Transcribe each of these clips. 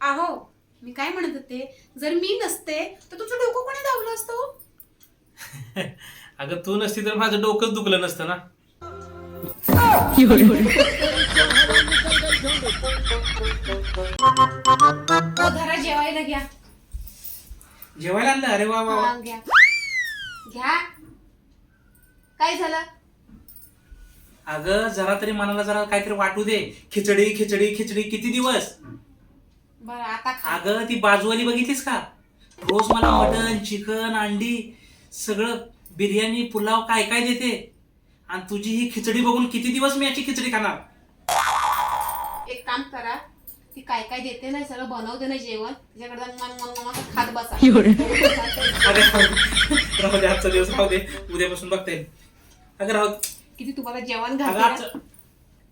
आहो मी काय म्हणत होते? जर मी नसते तर तुझं डोकं कोणी दावलं असतं हो? अगं तू नसती तर माझं डोकंच दुखलं नसतं ना. हो धरा जेवायला घ्या. जेवायला आणलं? अरे वा वा वा. हा, घ्या. घ्या. काय झालं? अगं जरा तरी मनाला जरा काहीतरी वाटू दे. खिचडी खिचडी खिचडी किती दिवस? बरं आता खा. अगं ती बाजूवाली बघितलीस का? रोज मला मटन चिकन अंडी सगळं बिर्याणी पुलाव काय काय देते? आणि तुझी ही खिचडी बघून किती दिवस मी याची खिचडी खाणार? एक काम करा ती काय काय देते ना सगळं बनवते ना जेवण त्याच्याकडे जाऊन मन- मन- मन- खात बसा. अरे राहू दे आजचा दिवस राहू दे. उद्यापासून बघता. येईल अगं राहू किती तुम्हाला जेवण अगं घालते आजचं ना?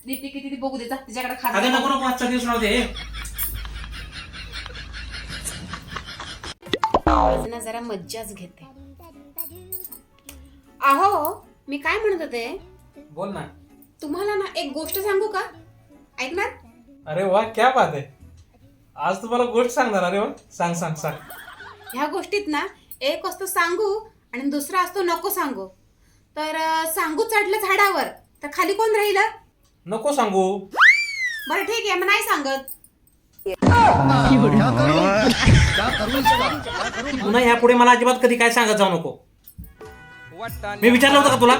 देते किती ती बघू देता तिच्याकडे खात अगं नको बसा. नको आजचा दिवस राहू दे. ना जरा मज्जाच घेते. अहो मी काय म्हणत होते? बोल ना. तुम्हाला ना एक गोष्ट सांगू का? ऐकणार? अरे वा क्या बात आहे. आज तुम्हाला गोष्ट सांगणार अरे वा. सांग सांग सांग. ह्या गोष्टीत ना एक असतो सांगू आणि दुसरा असतो नको सांगू. तर सांगू चढलं झाडावर तर खाली कोण राहिलं? नको सांगू. बरं ठीक आहे मग नाही सांगत. पुन्हा यापुढे मला अजिबात कधी काय सांगत जाऊ नको. मी विचारलं होतं का तुला?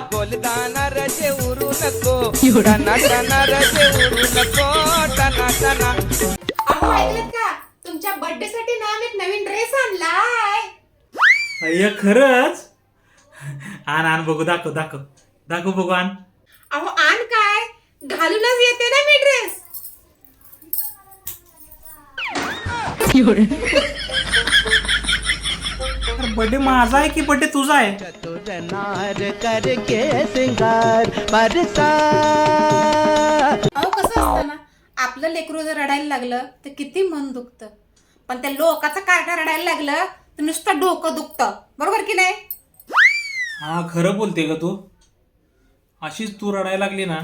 तुमच्या बर्थडे साठी ना मी एक नवीन ड्रेस आणलाय. अय्या खरंच? आण आण बघू दाखव दाखव. दाखव बघू आण. अहो आण काय? घालूनच येते ना मी ड्रेस बर्थडे माझा आहे की बर्थडे तुझा आहे? चतुरनार करके सिंगार बरसा। अहो कसं असतं ना आपलं लेकरू जर रडायला लागलं तर किती मन दुखतं. पण त्या लोकाचं कार्टा रडायला लागलं तर नुसतं डोकं दुखतं. बरोबर की नाही? हा खरं बोलते ग तू. अशीच तू रडायला लागली ना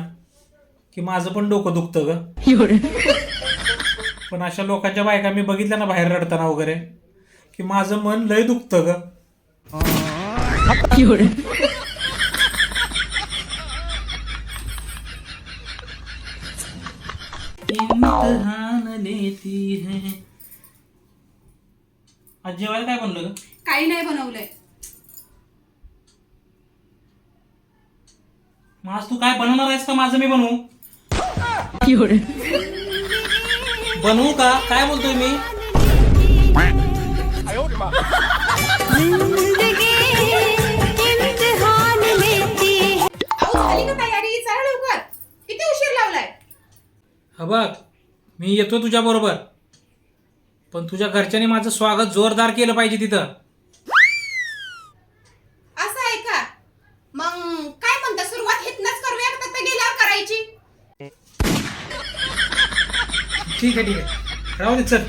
की माझं पण डोकं दुखतं ग. पण अशा लोकांच्या बायका मी बघितल्या ना बाहेर रडताना वगैरे. की माझं मन लय दुखतं ग. है. आज जेवायला काय बनलं ग? काही नाही बनवलंय. मग आज तू काय बनवणार आहेस का? माझं मी बनवू. बनवू का? काय बोलतोय मी? हा बघ मी येतो तुझ्या बरोबर. पण तुझ्या घरच्यांनी माझं स्वागत जोरदार केलं पाहिजे तिथं. असं आहे का? मग काय म्हणता सुरुवात हेतनच करूया का तर गेल्यावर करायची? ठीक आहे ठीक आहे. राहू दे चल.